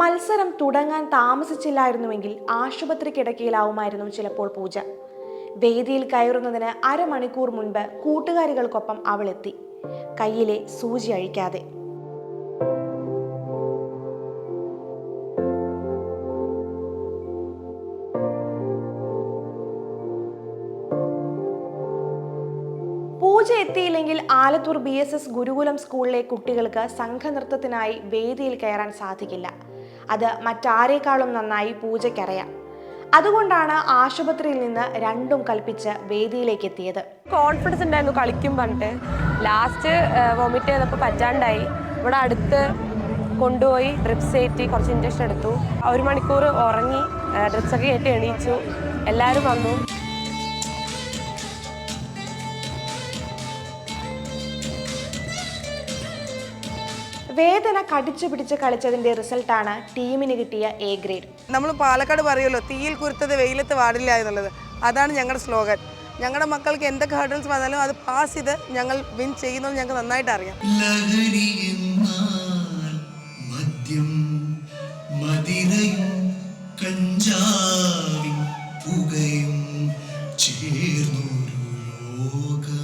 മത്സരം തുടങ്ങാൻ താമസിച്ചില്ലായിരുന്നുവെങ്കിൽ ആശുപത്രി കിടക്കയിലാവുമായിരുന്നു ചിലപ്പോൾ പൂജ. വേദിയിൽ കയറുന്നതിന് അരമണിക്കൂർ മുൻപ് കൂട്ടുകാരികൾക്കൊപ്പം അവളെത്തി. കയ്യിലെ സൂചി അഴിക്കാതെ. പൂജ എത്തിയില്ലെങ്കിൽ Alathur B S S Gurukulam സ്കൂളിലെ കുട്ടികൾക്ക് സംഘനൃത്തത്തിനായി വേദിയിൽ കയറാൻ സാധിക്കില്ല. അത് മറ്റാരേക്കാളും നന്നായി പൂജയ്ക്കറിയാം. അതുകൊണ്ടാണ് ആശുപത്രിയിൽ നിന്ന് രണ്ടും കൽപ്പിച്ച് വേദിയിലേക്ക് എത്തിയത് കോൺഫിഡൻസ് ഉണ്ടായിരുന്നു കളിക്കും പറഞ്ഞിട്ട്. ലാസ്റ്റ് വോമിറ്റ് ചെയ്തപ്പോൾ പറ്റാണ്ടായി. ഇവിടെ അടുത്ത് കൊണ്ടുപോയി ഡ്രിപ്സ് കയറ്റി കുറച്ച് ഇഞ്ചക്ഷൻ എടുത്തു. ഒരു മണിക്കൂർ ഉറങ്ങി ഡ്രിപ്സ് ഒക്കെ കയറ്റി എണീച്ചു. എല്ലാവരും വന്നു. വേദന കടിച്ചു പിടിച്ച് കളിച്ചതിന്റെ റിസൾട്ടാണ് ടീമിന് കിട്ടിയ എ ഗ്രേഡ് നമ്മൾ പാലക്കാട് പറയുമല്ലോ തീയിൽ കുരുത്തത് വെയിലത്ത് വാടില്ല എന്നുള്ളത്. അതാണ് ഞങ്ങളുടെ സ്ലോഗൻ. ഞങ്ങളുടെ മക്കൾക്ക് എന്തൊക്കെ ഹർഡൽസ് വന്നാലും അത് പാസ് ചെയ്ത് ഞങ്ങൾ വിൻ ചെയ്യുന്നത് ഞങ്ങൾക്ക് നന്നായിട്ട് അറിയാം. കഞ്ചാവും പുകയും ചേർന്നൊരു ലോകം.